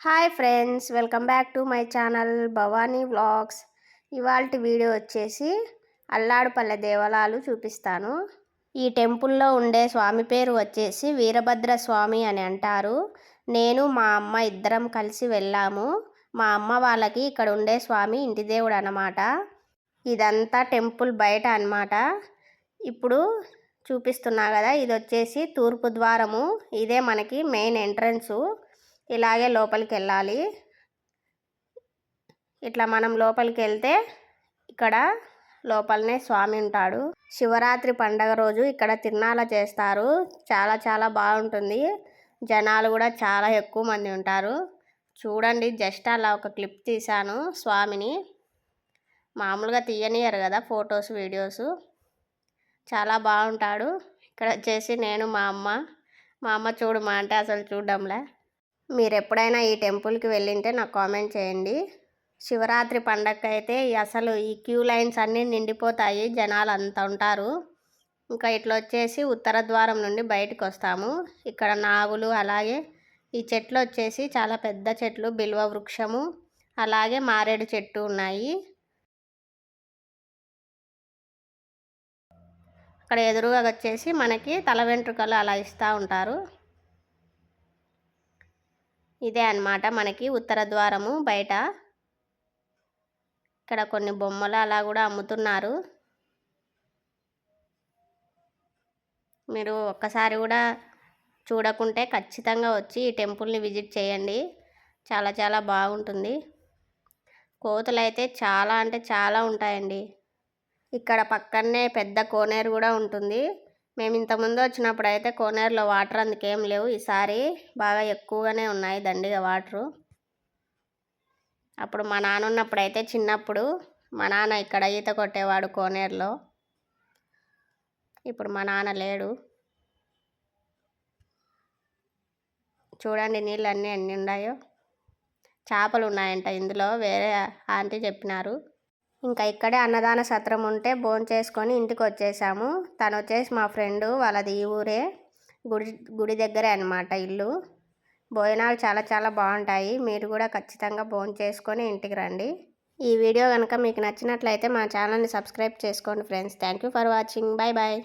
Hi friends welcome back to my channel Bhavani vlogs ఇవాళ video వచ్చేసి అల్లాడుపల్లె దేవాలయాలు చూపిస్తాను. ఈ టెంపుల్లో ఉండే స్వామి పేరు వచ్చేసి వీరభద్ర స్వామి అని అంటారు. నేను మా అమ్మ ఇద్దరం కలిసి వెళ్ళాము. మా అమ్మ వాళ్ళకి ఇక్కడ ఉండే స్వామి ఇంటి దేవుడు అనమాట ఇదంతా టెంపుల్ బయట అన్నమాట. ఇప్పుడు చూపిస్తున్నా కదా ఇది వచ్చేసి తూర్పు ద్వారము. ఇదే మనకి మెయిన్ ఎంట్రన్సు ఇలాగే లోపలికి వెళ్ళాలి ఇట్లా మనం లోపలికి వెళ్తే ఇక్కడ లోపలనే స్వామి ఉంటాడు. శివరాత్రి పండగ రోజు ఇక్కడ తిరణాల చేస్తారు. చాలా చాలా బాగుంటుంది. జనాలు కూడా చాలా ఎక్కువ మంది ఉంటారు. చూడండి జస్ట్ అలా ఒక క్లిప్ తీశాను స్వామిని. మామూలుగా తీయనియరు కదా ఫొటోస్ వీడియోస్. చాలా బాగుంటాడు. ఇక్కడ వచ్చేసి నేను మా అమ్మ. మా అమ్మ చూడమా అంటే అసలు చూడడంలే. మీరు ఎప్పుడైనా ఈ టెంపుల్కి వెళ్ళింటే నాకు కామెంట్ చేయండి. శివరాత్రి పండగ అయితే అసలు ఈ క్యూ లైన్స్ అన్నీ నిండిపోతాయి జనాలు అంత ఉంటారు. ఇంకా ఇట్లా వచ్చేసి ఉత్తర ద్వారం నుండి బయటకు వస్తాము ఇక్కడ నాగులు అలాగే ఈ చెట్లు వచ్చేసి చాలా పెద్ద చెట్లు బిల్వ వృక్షము అలాగే మారేడు చెట్టు ఉన్నాయి. అక్కడ ఎదురుగా వచ్చేసి మనకి తల వెంట్రుకలు అలా ఇస్తూ ఉంటారు. ఇదే అనమాట మనకి ఉత్తర ద్వారము బయట. ఇక్కడ కొన్ని బొమ్మలు అలా కూడా అమ్ముతున్నారు. మీరు ఒక్కసారి కూడా చూడకుంటే ఖచ్చితంగా వచ్చి ఈ టెంపుల్ని విజిట్ చేయండి. చాలా చాలా బాగుంటుంది. కోతులు అయితే చాలా అంటే చాలా ఉంటాయండి. ఇక్కడ పక్కనే పెద్ద కోనేరు కూడా ఉంటుంది. మేము ఇంతకుముందు వచ్చినప్పుడు అయితే కోనేరులో వాటర్ అందుకేం లేవు. ఈసారి బాగా ఎక్కువగానే ఉన్నాయి దండిగా వాటరు. అప్పుడు మా నాన్న ఉన్నప్పుడు అయితే చిన్నప్పుడు మా నాన్న ఇక్కడ ఈత కొట్టేవాడు కోనేరులో. ఇప్పుడు మా నాన్న లేడు. చూడండి నీళ్ళు అన్నీ ఎన్ని ఉన్నాయో. చేపలు ఉన్నాయంట ఇందులో. వేరే ఆంటీ చెప్పినారు. ఇంకా ఇక్కడే అన్నదాన సత్రం ఉంటే భోంచేసుకొని ఇంటికి వచ్చేసాము. తను వచ్చేసి మా ఫ్రెండ్ వాళ్ళది ఈ ఊరే గుడి గుడి దగ్గరే అనమాట ఇల్లు. భోజనాలు చాలా చాలా బాగుంటాయి. మీరు కూడా ఖచ్చితంగా భోంచేసుకొని ఇంటికి రండి. ఈ వీడియో కనుక మీకు నచ్చినట్లయితే మా ఛానల్ని సబ్స్క్రైబ్ చేసుకోండి friends. Thank you for watching. Bye bye